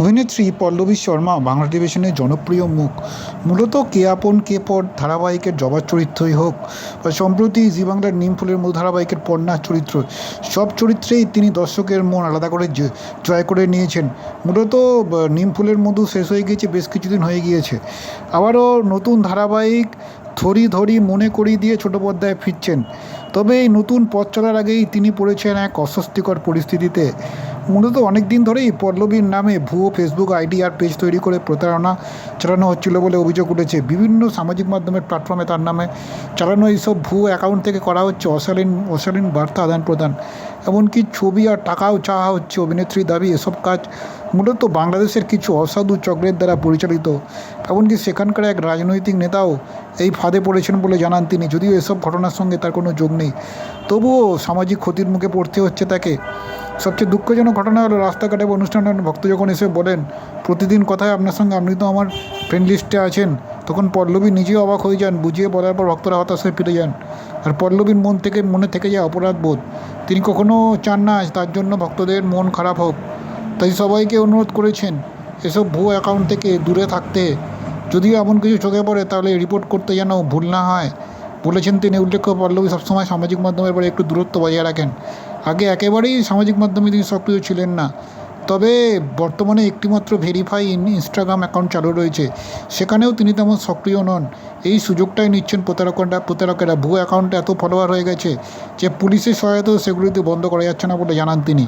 অভিনেত্রী পল্লবী শর্মা বাংলা টেলিভিশনের জনপ্রিয় মুখ। মূলত কে আপন, কে পর ধারাবাহিকের জবার চরিত্রই হোক বা সম্প্রতি জি বাংলার নিমফুলের মূল ধারাবাহিকের পর্ণার চরিত্র, সব চরিত্রেই তিনি দর্শকের মন আলাদা করে জয় করে নিয়েছেন। মূলত নিমফুলের মধু শেষ হয়ে গিয়েছে, বেশ কিছুদিন হয়ে গিয়েছে। আবারও নতুন ধারাবাহিক ধরি ধরি মনে করিয়ে দিয়ে ছোট পর্দায় ফিরছেন। তবে এই নতুন পথ চলার আগেই তিনি পড়েছেন এক অস্বস্তিকর পরিস্থিতিতে। মূলত অনেক দিন ধরেই পল্লবীর নামে ভুয়ো ফেসবুক আইডি আর পেজ তৈরি করে প্রতারণা চালানো হচ্ছিল বলে অভিযোগ উঠেছে। বিভিন্ন সামাজিক মাধ্যমের প্ল্যাটফর্মে তার নামে চালানো এইসব ভুয়ো অ্যাকাউন্ট থেকে করা হচ্ছে অশালীন অশালীন বার্তা আদান প্রদান। এমনকি ছবি আর টাকাও চাওয়া হচ্ছে অভিনেত্রীর দাবি, এসব কাজ মূলত বাংলাদেশের কিছু অসাধু চক্রের দ্বারা পরিচালিত। এমনকি সেখানকার এক রাজনৈতিক নেতাও এই ফাঁদে পড়েছেন বলে জানান তিনি, যদিও এসব ঘটনার সঙ্গে তার কোনো যোগ নেই। তবুও সামাজিক ক্ষতির মুখে পড়তে হচ্ছে তাকে। সবচেয়ে দুঃখজনক ঘটনা হলো, রাস্তাঘাটে অনুষ্ঠানে ভক্ত যখন এসে বলেন, প্রতিদিন কথায় আপনার সঙ্গে আপনি তো আমার ফ্রেন্ড লিস্টে আছেন, তখন পল্লবী নিজেও অবাক হয়ে যান, বুঝিয়ে বলার পর ভক্তরা হতাশ হয়ে ফিরে যান। আর পল্লবীর মন থেকে, মনে থেকে যায় অপরাধ বোধ। তিনি কখনো চান না তার জন্য ভক্তদের মন খারাপ হোক। তাই সবাইকে অনুরোধ করেছেন, এসব ভুয়ো অ্যাকাউন্ট থেকে দূরে থাকতে। যদিও এমন কিছু চোখে পড়ে, তাহলে রিপোর্ট করতে যেন ভুল না হয়। বলেছেন তিনি। উল্লেখ্য, পল্লবী সবসময় সামাজিক মাধ্যমের পরে একটু দূরত্ব বজায় রাখেন। আগে একেবারেই সামাজিক মাধ্যমে তিনি সক্রিয় ছিলেন না। তবে বর্তমানে একটিমাত্র ভেরিফাই ইনস্টাগ্রাম অ্যাকাউন্ট চালু রয়েছে। সেখানেও তিনি তেমন সক্রিয় নন। এই সুযোগটাই নিচ্ছেন প্রতারকরা প্রতারকেরা। ভুয়ো অ্যাকাউন্টে এত ফলোয়ার হয়ে গেছে যে পুলিশের সহায়তাও সেগুলিতে বন্ধ করা যাচ্ছে না বলে জানান তিনি।